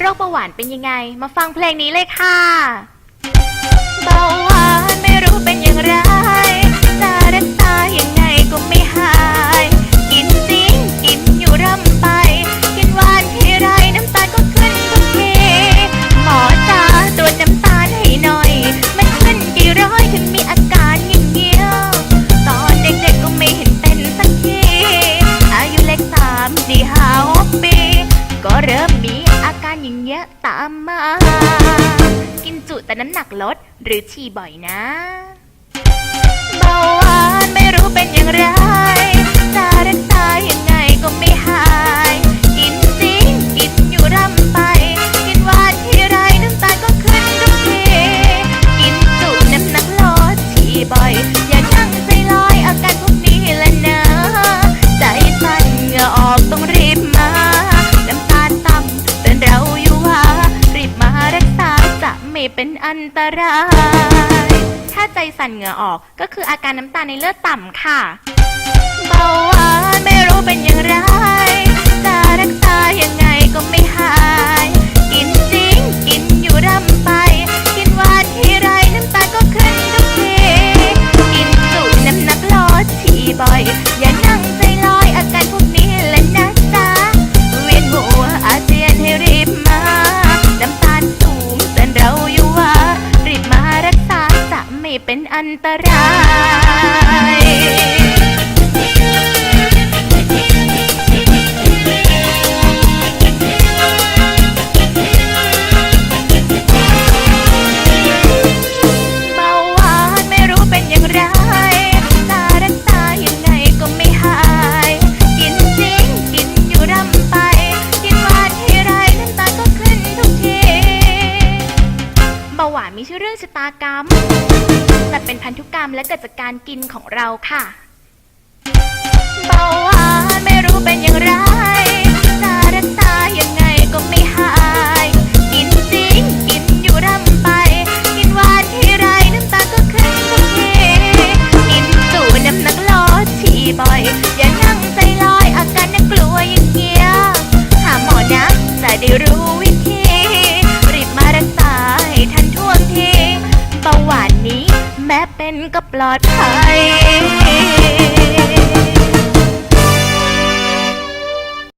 โรคเบาหวานเป็นยังไง มาฟังเพลงนี้เลยค่ะ เบา การอย่างเงี้ยตามมา กินจุแต่น้ำหนักลดหรือฉี่บ่อยนะ เป็นอันตราย ถ้าใจสั่นเหงื่อออกก็คืออาการน้ำตาในเลือดต่ำค่ะ เบาหวานไม่รู้เป็นอย่างไร จะรักษายังไงก็ไม่หาย กินจริงกินอยู่ร่ำไป กินหวานทีไรน้ำตาก็ขึ้นทุกที กินจุน้ำหนักลดทีบ่อย อย่านั่งใจลอยอาการพวกนี้แหละนะจ๊ะเวียนหัวอาเจียนให้รีบมา อันตราย ไม่ใช่เรื่องชะตากรรม แต่เป็นพันธุกรรมและเกิดจากการกินของเราค่ะ เบาหวานไม่รู้เป็นอย่างไรจะรักษายังไงก็ไม่หาย กินจริงกินอยู่ร่ำไป กินหวานทีไรน้ำตาก็ขึ้นทุกทีกินจูน้ำหนักลดฉี่บ่อย อย่านั่งใจลอยอาการน่ากลัวอย่างเงี้ยหาหมอนะจะได้รู้ ก็ปลอดภัย